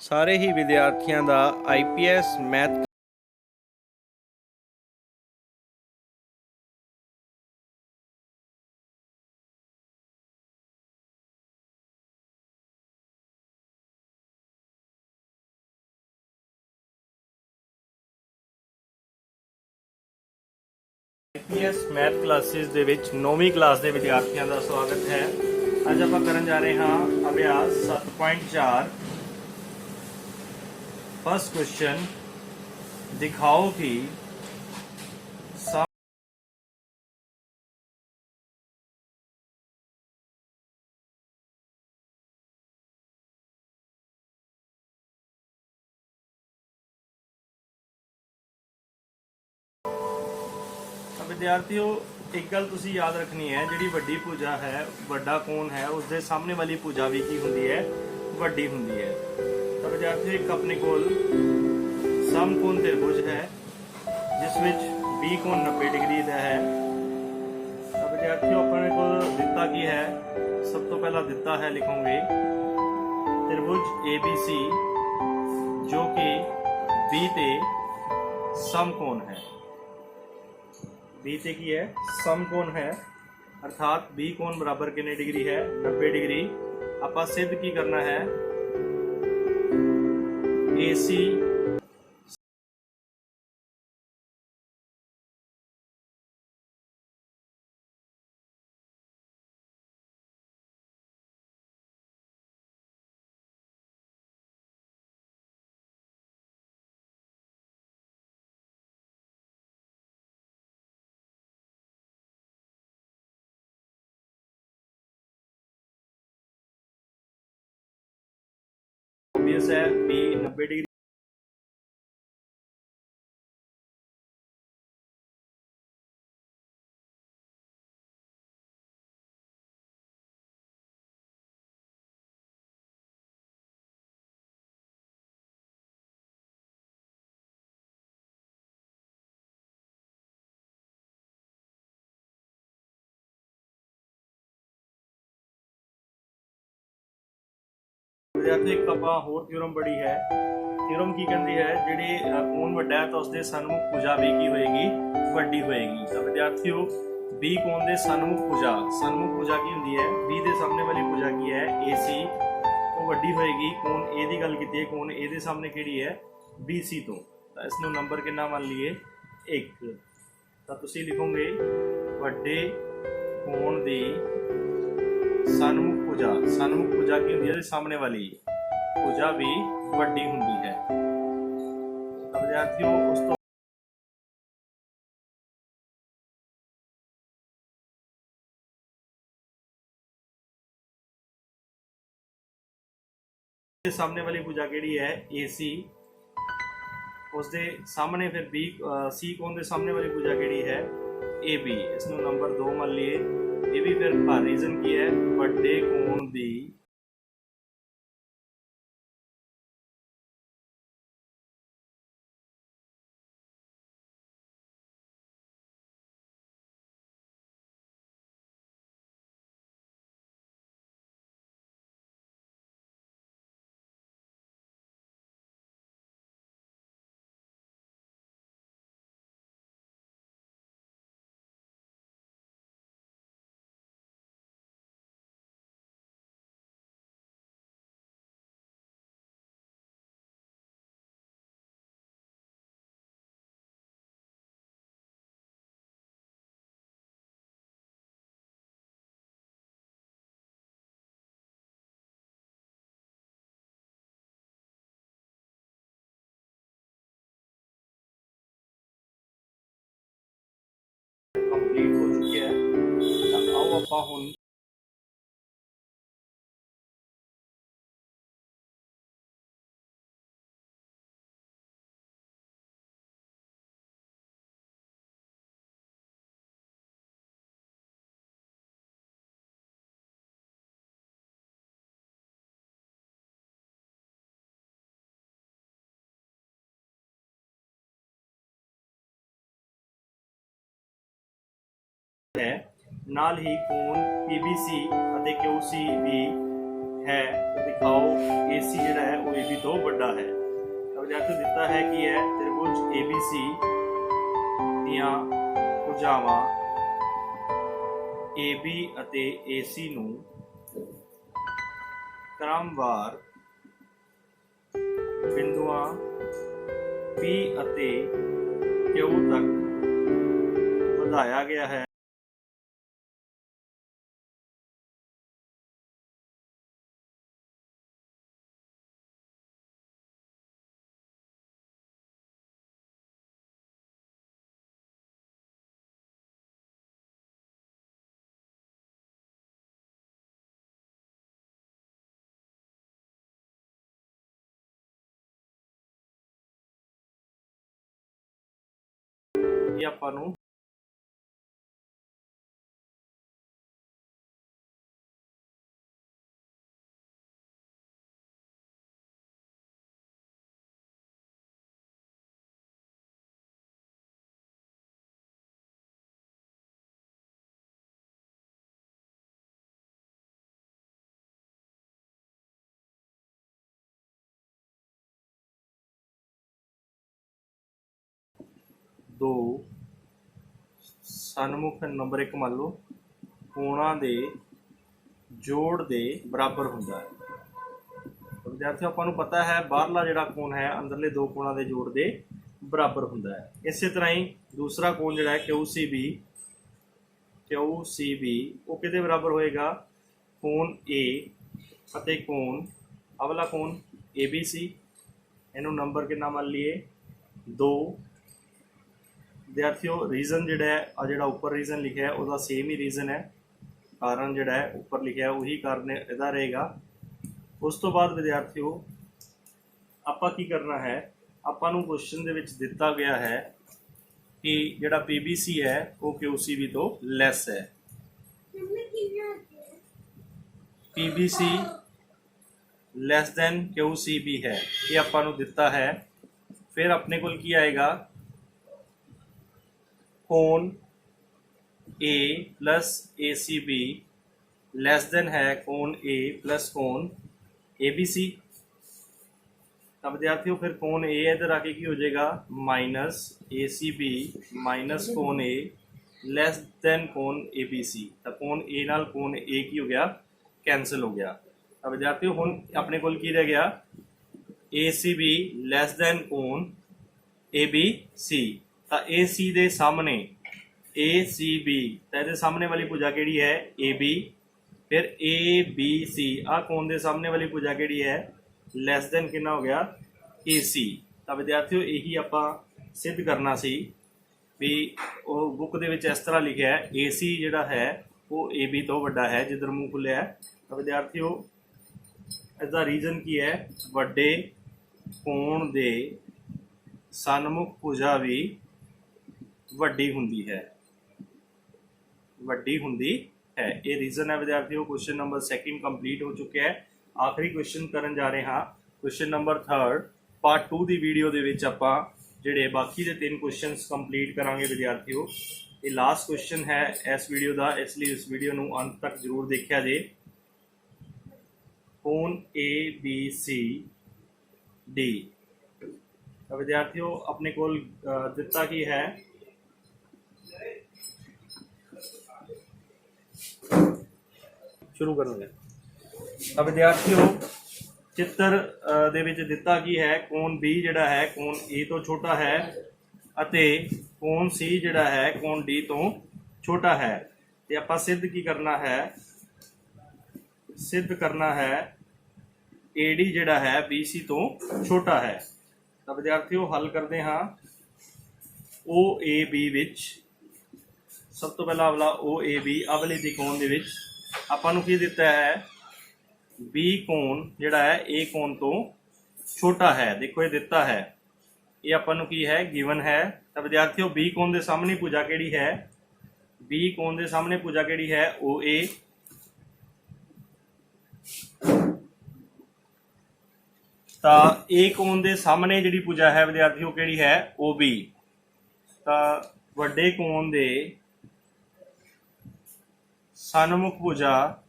ਸਾਰੇ ਹੀ ਵਿਦਿਆਰਥੀਆਂ ਦਾ IPS math IPS math classes ਦੇ ਵਿੱਚ 9ਵੀਂ ਕਲਾਸ ਦੇ ਵਿਦਿਆਰਥੀਆਂ ਦਾ ਸਵਾਗਤ ਹੈ। ਅੱਜ ਆਪਾਂ ਕਰਨ ਜਾ ਰਹੇ ਹਾਂ ਅਭਿਆਸ 7.4 ਫਸਟ ਕੁਐਸਚਨ ਦਿਖਾਓ ਕਿ ਸਮ ਤਾਂ ਵਿਦਿਆਰਥੀਓ, ਇੱਕ ਗੱਲ ਤੁਸੀਂ ਯਾਦ ਰੱਖਣੀ ਹੈ, ਜਿਹੜੀ ਵੱਡੀ ਪੂਜਾ ਹੈ, ਵੱਡਾ ਕੌਣ ਹੈ ਉਸ ਦੇ ਸਾਹਮਣੇ ਵਾਲੀ ਪੂਜਾ ਵੀ ਕੀ ਹੁੰਦੀ ਹੈ? ਵੱਡੀ ਹੁੰਦੀ ਹੈ। ਤਾਂ ਵਿਦਿਆਰਥੀਓ ਇੱਕ ਆਪਣੇ ਕੋਲ ਸਮਕੋਣ ਤ੍ਰਿਭੁਜ ਹੈ ਜਿਸ ਵਿੱਚ B ਕੋਣ 90 ਡਿਗਰੀ ਦਾ ਹੈ ਤਾਂ ਵਿਦਿਆਰਥੀਓ ਆਪਣੇ ਕੋਲ ਦਿੱਤਾ ਕੀ ਹੈ ਸਭ ਤੋਂ ਪਹਿਲਾਂ ਦਿੱਤਾ ਹੈ ਲਿਖੋਗੇ ਤ੍ਰਿਭੁਜ ABC ਜੋ ਕਿ B ਤੇ ਸਮਕੋਣ ਹੈ बी ਤੇ ਕੀ ਹੈ ਸਮਕੋਣ ਹੈ ਅਰਥਾਤ B ਕੋਣ ਬਰਾਬਰ ਕਿੰਨੇ ਡਿਗਰੀ ਹੈ 90 ਡਿਗਰੀ ਆਪਾਂ ਸਿੱਧ ਕੀ ਕਰਨਾ ਹੈ AC obvious ਹੈ B 90 ਡਿਗਰੀ ਵਿਦਿਆਰਥੀ ਇੱਕ ਆਪਾਂ ਹੋਰ ਥਿਉਰਮ ਪੜ੍ਹੀ ਹੈ। ਥਿਉਰਮ ਕੀ ਕਹਿੰਦੀ ਹੈ? ਜਿਹੜੀ ਅ, ਕੋਣ ਵੱਡਾ ਹੈ ਤਾਂ ਉਸਦੇ ਸਨਮੁਖ ਭੁਜਾ ਵੀ ਕੀ ਹੋਏਗੀ? ਵੱਡੀ ਹੋਏਗੀ। ਤਾਂ ਵਿਦਿਆਰਥੀਓ B ਕੋਣ ਦੇ ਸਨਮੁਖ ਭੁਜਾ। ਸਨਮੁਖ ਭੁਜਾ ਕੀ ਹੁੰਦੀ ਹੈ? B ਦੇ ਸਾਹਮਣੇ ਵਾਲੀ ਭੁਜਾ ਕੀ ਹੈ? AC ਉਹ ਵੱਡੀ ਹੋਏਗੀ। ਕੋਣ A ਦੀ ਗੱਲ ਕੀਤੀ ਹੈ। ਕੋਣ A ਦੇ ਸਾਹਮਣੇ ਕਿਹੜੀ ਹੈ? BC ਤੋਂ। ਤਾਂ ਇਸ ਨੂੰ ਨੰਬਰ ਕਿੰਨਾ ਮੰਨ ਲਈਏ? 1 ਤਾਂ ਤੁਸੀਂ ਲਿਖੋਗੇ ਵੱਡੇ ਕੋਣ ਦੀ ਸਨਮੁਖ ਪੂਜਾ ਸਨਮੁਖ ਪੂਜਾ ਕੀ ਹੁੰਦੀ ਹੈ? ਸਾਹਮਣੇ ਵਾਲੀ ਪੂਜਾ ਵੀ ਵੱਡੀ ਹੁੰਦੀ ਹੈ। ਵਿਦਿਆਰਥੀਓ, ਉਸ ਤੋਂ ਦੇ ਸਾਹਮਣੇ ਵਾਲੀ ਪੂਜਾ ਕਿਹੜੀ ਹੈ? AC ਉਸ ਦੇ ਸਾਹਮਣੇ ਫਿਰ B C ਕੋਣ ਦੇ ਸਾਹਮਣੇ ਵਾਲੀ ਪੂਜਾ ਕਿਹੜੀ ਹੈ? AB ਇਸ ਨੂੰ ਨੰਬਰ 2 ਮੰਨ ਲਈਏ। ਇਹ ਵੀ ਫਿਰ ਪਰ ਰੀਜ਼ਨ ਕੀ ਹੈ? ਵੱਡੇ ਕੋਣ ਦੀ ਤਾਂ ਆਓ ਆਪਾਂ ਹੁਣ ਹੈ ਨਾਲ ਹੀ ਕੋਣ PBC ਅਤੇ QC ਵੀ ਹੈ। ਤਾਂ ਦਿਖਾਓ AC ਜਿਹੜਾ ਹੈ, ਉਹ AB ਤੋਂ ਵੱਡਾ ਹੈ। ਤਾਂ ਵਿਦਿਆਰਥੀ ਦਿੱਤਾ ਹੈ ਕਿ ਇਹ ਤ੍ਰਿਭੁਜ ABC ਦੀਆਂ ਭੁਜਾਵਾਂ AB ਅਤੇ AC ਨੂੰ ਕ੍ਰਮਵਾਰ ਬਿੰਦੂਆਂ P ਅਤੇ Q ਤੱਕ ਵਧਾਇਆ ਗਿਆ ਹੈ। ਇਹ ਆਪਾਂ ਨੂੰ ਦੋ। ਸਨਮੁਖ ਨੰਬਰ 1 ਮੰਨ ਲਓ, ਕੋਣਾਂ ਦੇ ਜੋੜ ਦੇ ਬਰਾਬਰ ਹੁੰਦਾ ਹੈ। ਤਾਂ ਵਿਦਿਆਰਥੀਓ, ਆਪਾਂ ਨੂੰ ਪਤਾ ਹੈ ਬਾਹਰਲਾ ਜਿਹੜਾ ਕੋਣ ਹੈ, ਅੰਦਰਲੇ ਦੋ ਕੋਣਾਂ ਦੇ ਜੋੜ ਦੇ ਬਰਾਬਰ ਹੁੰਦਾ ਹੈ। ਇਸੇ ਤਰ੍ਹਾਂ ਹੀ ਦੂਸਰਾ ਕੋਣ ਜਿਹੜਾ ਹੈ QCB QCB ਉਹ ਕਿਹਦੇ ਬਰਾਬਰ ਹੋਏਗਾ? ਕੋਣ A ਅਤੇ ਕੋਣ, ਅਗਲਾ ਕੋਣ ABC ਇਹਨੂੰ ਨੰਬਰ ਕਿੰਨਾ ਮੰਨ ਲਈਏ? 2 ਵਿਦਿਆਰਥੀਓ ਰੀਜ਼ਨ ਜਿਹੜਾ ਹੈ ਆ ਜਿਹੜਾ ਉੱਪਰ ਰੀਜ਼ਨ ਲਿਖਿਆ ਹੈ ਉਹਦਾ ਸੇਮ ਹੀ ਰੀਜ਼ਨ ਹੈ। ਕਾਰਨ ਜਿਹੜਾ ਹੈ ਉੱਪਰ ਲਿਖਿਆ ਉਹੀ ਕਾਰਨ ਇਹਦਾ ਰਹੇਗਾ। ਉਸ ਤੋਂ ਬਾਅਦ ਵਿਦਿਆਰਥੀਓ ਆਪਾਂ ਕੀ ਕਰਨਾ ਹੈ? ਆਪਾਂ ਨੂੰ ਕੁਐਸਚਨ ਦੇ ਵਿੱਚ ਦਿੱਤਾ ਗਿਆ ਹੈ ਕਿ ਜਿਹੜਾ PBC ਹੈ ਉਹ QCB ਤੋਂ ਲੈਸ ਹੈ। PBC ਲੈਸ ਦੈਨ QCB ਹੈ। ਇਹ ਆਪਾਂ ਨੂੰ ਦਿੱਤਾ ਹੈ। ਫਿਰ ਆਪਣੇ ਕੋਲ ਕੀ ਆਏਗਾ? ਕੋਣ A plus ACB less than ਹੈ ਕੋਣ A plus ਕੋਣ ABC ਤਾਂ ਵਿਦਿਆਰਥੀਓ ਫਿਰ ਕੋਣ A ਇਧਰ ਆ ਕੇ ਕੀ ਹੋ ਜਾਏਗਾ ਮਾਈਨਸ ACB ਮਾਈਨਸ ਕੋਣ A ਲੈਸ ਦੈਨ ਕੋਣ ABC ਤਾਂ ਕੋਣ A ਨਾਲ ਕੋਣ A ਕੀ ਹੋ ਗਿਆ ਕੈਨਸਲ ਹੋ ਗਿਆ ਤਾਂ ਵਿਦਿਆਰਥੀਓ ਹੁਣ ਆਪਣੇ ਕੋਲ ਕੀ ਰਹਿ ਗਿਆ ACB ਲੈਸ ਦੈਨ ਕੋਣ ABC ਤਾਂ AC ਦੇ ਸਾਹਮਣੇ ACB ਤਾਂ ਇਹਦੇ ਸਾਹਮਣੇ ਵਾਲੀ ਭੁਜਾ ਕਿਹੜੀ ਹੈ? AB ਫਿਰ ABC ਆ ਕੋਣ ਦੇ ਸਾਹਮਣੇ ਵਾਲੀ ਭੁਜਾ ਕਿਹੜੀ ਹੈ? ਲੈਸ ਦੈਨ ਕਿੰਨਾ ਹੋ ਗਿਆ? AC ਤਾਂ ਵਿਦਿਆਰਥੀਓ ਇਹੀ ਆਪਾਂ ਸਿੱਧ ਕਰਨਾ ਸੀ ਵੀ ਉਹ ਬੁੱਕ ਦੇ ਵਿੱਚ ਇਸ ਤਰ੍ਹਾਂ ਲਿਖਿਆ ਹੈ AC ਜਿਹੜਾ ਹੈ, ਉਹ AB ਤੋਂ ਵੱਡਾ ਹੈ, ਜਿੱਧਰ ਮੂੰਹ ਖੁੱਲਿਆ ਹੈ। ਤਾਂ ਵਿਦਿਆਰਥੀਓ ਇਹਦਾ ਰੀਜ਼ਨ ਕੀ ਹੈ? ਵੱਡੇ ਕੋਣ ਦੇ ਸਨਮੁਖ ਭੁਜਾ ਵੀ ਵੱਡੀ ਹੁੰਦੀ ਹੈ। ਵੱਡੀ ਹੁੰਦੀ ਹੈ। ਇਹ ਰੀਜ਼ਨ ਹੈ ਵਿਦਿਆਰਥੀਓ ਕੁਐਸਚਨ ਨੰਬਰ 2 ਕੰਪਲੀਟ ਹੋ ਚੁੱਕਿਆ ਹੈ। ਆਖਰੀ ਕੁਐਸਚਨ ਕਰਨ ਜਾ ਰਹੇ ਹਾਂ। ਕੁਐਸਚਨ ਨੰਬਰ 3 ਪਾਰਟ 2 ਦੀ ਵੀਡੀਓ ਦੇ ਵਿੱਚ ਆਪਾਂ ਜਿਹੜੇ ਬਾਕੀ ਦੇ ਤਿੰਨ ਕੁਐਸਚਨਸ ਕੰਪਲੀਟ ਕਰਾਂਗੇ ਵਿਦਿਆਰਥੀਓ। ਇਹ ਲਾਸਟ ਕੁਐਸਚਨ ਹੈ ਇਸ ਵੀਡੀਓ ਦਾ, ਇਸ ਲਈ ਇਸ ਵੀਡੀਓ ਨੂੰ ਅੰਤ ਤੱਕ ਜ਼ਰੂਰ ਦੇਖਿਆ ਜੇ। ਕੋਣ A, B, C, D ਤਾਂ ਵਿਦਿਆਰਥੀਓ, ਆਪਣੇ ਕੋਲ ਦਿੱਤਾ ਕੀ ਹੈ? ਸ਼ੁਰੂ ਕਰਾਂਗੇ ਤਾਂ ਵਿਦਿਆਰਥੀਓ, ਚਿੱਤਰ ਦੇ ਵਿੱਚ ਦਿੱਤਾ ਕੀ ਹੈ? ਕੋਣ B ਜਿਹੜਾ ਹੈ, ਕੋਣ A ਤੋਂ ਛੋਟਾ ਹੈ ਅਤੇ ਕੋਣ C ਜਿਹੜਾ ਹੈ, ਕੋਣ D ਤੋਂ ਛੋਟਾ ਹੈ। ਤੇ ਆਪਾਂ ਸਿੱਧ ਕੀ ਕਰਨਾ ਹੈ? ਸਿੱਧ ਕਰਨਾ ਹੈ AD ਜਿਹੜਾ ਹੈ BC ਤੋਂ ਛੋਟਾ ਹੈ। ਤਾਂ ਵਿਦਿਆਰਥੀਓ, ਹੱਲ ਕਰਦੇ ਹਾਂ। OAB ਵਿੱਚ ਸਭ ਤੋਂ ਪਹਿਲਾਂ ਅਗਲਾ OAB ਅਗਲੇ ਦੇ ਕੋਣ ਦੇ ਵਿੱਚ। ਆਪਾਂ ਨੂੰ ਕੀ ਦਿੱਤਾ ਹੈ? B ਕੋਣ ਜਿਹੜਾ ਹੈ, A ਕੋਣ ਤੋਂ ਛੋਟਾ ਹੈ। ਦੇਖੋ, ਇਹ ਦਿੱਤਾ ਹੈ। ਇਹ ਆਪਾਂ ਨੂੰ ਕੀ ਹੈ? ਗਿਵਨ ਹੈ। ਤਾਂ ਵਿਦਿਆਰਥੀਓ, B ਕੋਣ ਦੇ ਸਾਹਮਣੇ ਭੁਜਾ ਕਿਹੜੀ ਹੈ? B ਕੋਣ ਦੇ ਸਾਹਮਣੇ ਭੁਜਾ ਕਿਹੜੀ ਹੈ? OA ਤਾਂ A ਕੋਣ ਦੇ ਸਾਹਮਣੇ ਜਿਹੜੀ ਭੁਜਾ ਹੈ, ਵਿਦਿਆਰਥੀਓ, ਕਿਹੜੀ ਹੈ? OB ਤਾਂ ਵੱਡੇ ਕੋਣ ਦੇ ਸਨਮੁਖ ਭੁਜਾ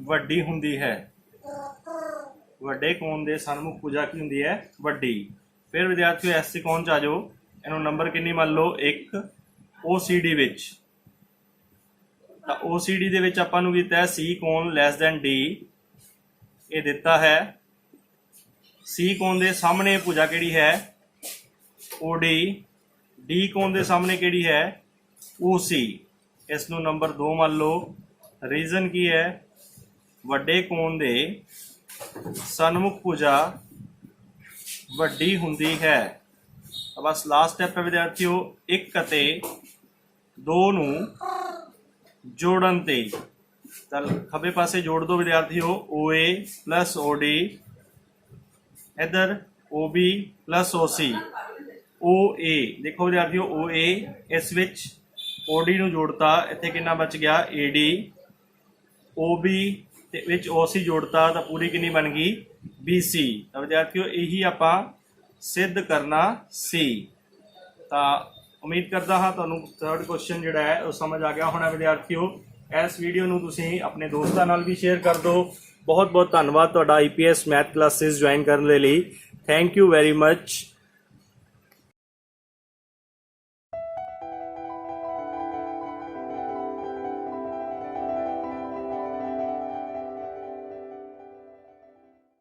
ਵੱਡੀ ਹੁੰਦੀ ਹੈ। ਵੱਡੇ ਕੋਣ ਦੇ? ਸਨਮੁਖ ਪੂਜਾ ਕੀ ਹੁੰਦੀ ਹੈ? ਵੱਡੀ। ਫਿਰ ਵਿਦਿਆਰਥੀਓ, ਐਸ ਕੌਣ ਚ ਆ ਜਾਓ? ਇਹਨੂੰ ਨੰਬਰ ਕਿੰਨੀ ਮੰਨ ਲਓ? 1 OCD ਵਿੱਚ। ਤਾਂ OCD ਦੇ ਵਿੱਚ ਆਪਾਂ ਨੂੰ ਕੀਤਾ ਹੈ C ਕੋਣ ਲੈਸ ਦੈਨ D ਇਹ ਦਿੱਤਾ ਹੈ। C ਕੋਣ ਦੇ ਸਾਹਮਣੇ ਭੁਜਾ ਕਿਹੜੀ ਹੈ? OD D ਕੋਣ ਦੇ ਸਾਹਮਣੇ ਕਿਹੜੀ ਹੈ? OC ਇਸ ਨੂੰ ਨੰਬਰ 2 ਮੰਨ ਲਓ। ਰੀਜ਼ਨ ਕੀ ਹੈ? ਵੱਡੇ ਕੋਣ ਦੇ ਸਨਮੁਖ ਭੁਜਾ ਵੱਡੀ ਹੁੰਦੀ ਹੈ। ਬਸ ਲਾਸਟ ਸਟੈਪ ਹੈ ਵਿਦਿਆਰਥੀਓ 1 ਅਤੇ 2 ਨੂੰ ਜੋੜਨ ਤੇ। ਤਾਂ ਖੱਬੇ ਪਾਸੇ ਜੋੜ ਦਿਓ ਵਿਦਿਆਰਥੀਓ OA OD ਇਧਰ OB OC OA ਦੇਖੋ ਵਿਦਿਆਰਥੀਓ OA ਇਸ ਵਿੱਚ OD ਨੂੰ ਜੋੜਤਾ, ਇੱਥੇ ਕਿੰਨਾ ਬਚ ਗਿਆ? AD OB ਤੇ ਵਿੱਚ OC ਜੋੜਤਾ ਤਾਂ ਪੂਰੀ ਕਿੰਨੀ ਬਣ ਗਈ? BC ਤਾਂ ਵਿਦਿਆਰਥੀਓ, ਇਹੀ ਆਪਾਂ ਸਿੱਧ ਕਰਨਾ ਸੀ ਤਾਂ ਉਮੀਦ ਕਰਦਾ ਹਾਂ ਤੁਹਾਨੂੰ ਥਰਡ ਕੁਐਸਚਨ ਜਿਹੜਾ ਹੈ, ਉਹ ਸਮਝ ਆ ਗਿਆ ਹੋਣਾ ਵਿਦਿਆਰਥੀਓ। ਇਸ ਵੀਡੀਓ ਨੂੰ ਤੁਸੀਂ ਆਪਣੇ ਦੋਸਤਾਂ ਨਾਲ ਵੀ ਸ਼ੇਅਰ ਕਰ ਦਿਓ। ਬਹੁਤ ਬਹੁਤ ਧੰਨਵਾਦ ਤੁਹਾਡਾ IPS ਮੈਥ ਕਲਾਸਿਸ ਜੁਆਇਨ ਕਰਨ ਦੇ ਲਈ। Thank you very much